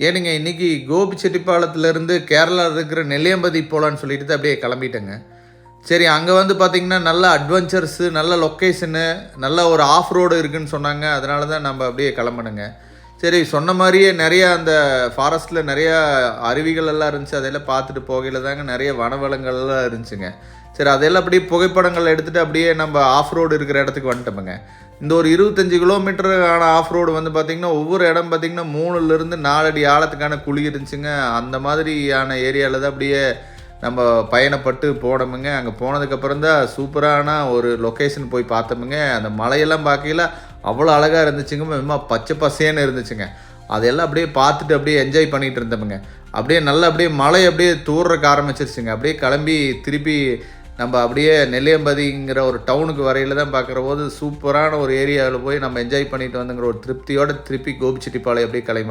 ஏனுங்க இன்னைக்கு கோபிச்செட்டிப்பாளையத்துலேருந்து கேரளா இருக்கிற நெல்லியம்பதி போகலான்னு சொல்லிட்டு தான் அப்படியே கிளம்பிட்டேங்க. சரி அங்கே வந்து பார்த்தீங்கன்னா நல்ல அட்வென்ச்சர்ஸு நல்ல லொக்கேஷனு நல்ல ஒரு ஆஃப் ரோடு இருக்குன்னு சொன்னாங்க. அதனால தான் நம்ம அப்படியே கிளம்பணுங்க சரி சொன்ன மாதிரியே நிறையா அந்த ஃபாரஸ்ட்டில் நிறையா அருவிகள் எல்லாம் இருந்துச்சு. அதெல்லாம் பார்த்துட்டு போகையில் தாங்க நிறைய வனவளங்கள்லாம் இருந்துச்சுங்க. சரி அதெல்லாம் அப்படியே புகைப்படங்கள் எடுத்துகிட்டு அப்படியே நம்ம ஆஃப் ரோடு இருக்கிற இடத்துக்கு வந்துட்டோமுங்க. இந்த ஒரு இருபத்தஞ்சி கிலோமீட்டருக்கான ஆஃப் ரோடு வந்து பார்த்திங்கன்னா ஒவ்வொரு இடம் பார்த்திங்கன்னா மூணுலேருந்து நாலடி ஆழத்துக்கான குழி இருந்துச்சுங்க. அந்த மாதிரியான ஏரியாவில் தான் அப்படியே நம்ம பயணப்பட்டு போனோமுங்க. அங்கே போனதுக்கப்புறம் தான் சூப்பரான ஒரு லொக்கேஷன் போய் பார்த்தோமுங்க. அந்த மலையெல்லாம் பார்க்கல அவ்வளோ அழகாக இருந்துச்சுங்க. சும்மா பச்சை பசேன்னு இருந்துச்சுங்க. அதெல்லாம் அப்படியே பார்த்துட்டு அப்படியே என்ஜாய் பண்ணிகிட்டு இருந்தோமுங்க. அப்படியே நல்லா அப்படியே மழை அப்படியே தூர்றக்கு ஆரம்பிச்சிருச்சுங்க. அப்படியே கிளம்பி திருப்பி நம்ம அப்படியே நெல்லியம்பதிங்கிற ஒரு டவுனுக்கு வரையில் தான் பார்க்குற போது சூப்பரான ஒரு ஏரியாவில் போய் நம்ம என்ஜாய் பண்ணிட்டு வந்துங்கிற ஒரு திருப்தியோடு திருப்பி கோபிச்செட்டிப்பாளையம் அப்படியே கிளம்பி